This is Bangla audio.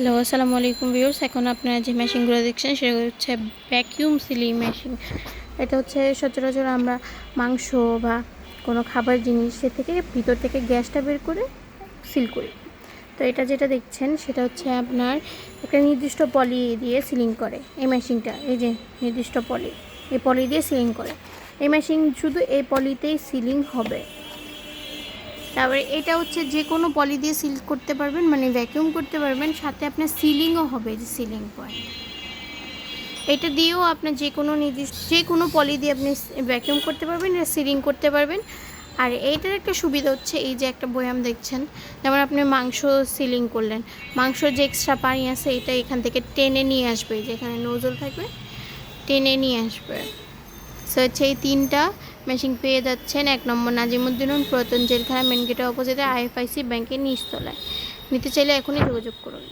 হ্যালো, আসসালামু আলাইকুম ভিউর্স এখন আপনারা যে মেশিনগুলো দেখছেন, সেটা হচ্ছে ভ্যাকিউম সিলিং মেশিন এটা হচ্ছে সচরাচর আমরা মাংস বা কোনো খাবার জিনিস সে থেকে ভিতর থেকে গ্যাসটা বের করে সিল করি। তো এটা যেটা দেখছেন, সেটা হচ্ছে আপনার একটা নির্দিষ্ট পলি দিয়ে সিলিং করে এই মেশিনটা এই যে নির্দিষ্ট পলি, এই পলি দিয়ে সিলিং করে। এই মেশিন শুধু এই পলিতেই সিলিং হবে। তারপরে এটা হচ্ছে যে কোনো পলি দিয়ে সিল করতে পারবেন মানে ভ্যাকিউম করতে পারবেন, সাথে আপনার সিলিংও হবে যে সিলিং পয়েন্ট এটা দিয়েও আপনার যে কোনো নির্দিষ্ট, যে কোনো পলি দিয়ে আপনি ভ্যাকিউম করতে পারবেন এটা সিলিং করতে পারবেন। আর এইটার একটা সুবিধা হচ্ছে এই যে একটা বয়াম দেখছেন, যেমন আপনি মাংস সিলিং করলেন মাংস যে এক্সট্রা পানি আছে এটা এখান থেকে টেনে নিয়ে আসবে, যেখানে নজল থাকবে, টেনে নিয়ে আসবে। সো হচ্ছে এই তিনটা মেশিন পেয়ে যাচ্ছেন এক নম্বর নাজিমুদ্দিন পুরাতন জেলখানা মেন গেটের অপোজিটে আইএফআইসি ব্যাংকের নিচতলায়। নিতে চাইলে এখনই যোগাযোগ করুন।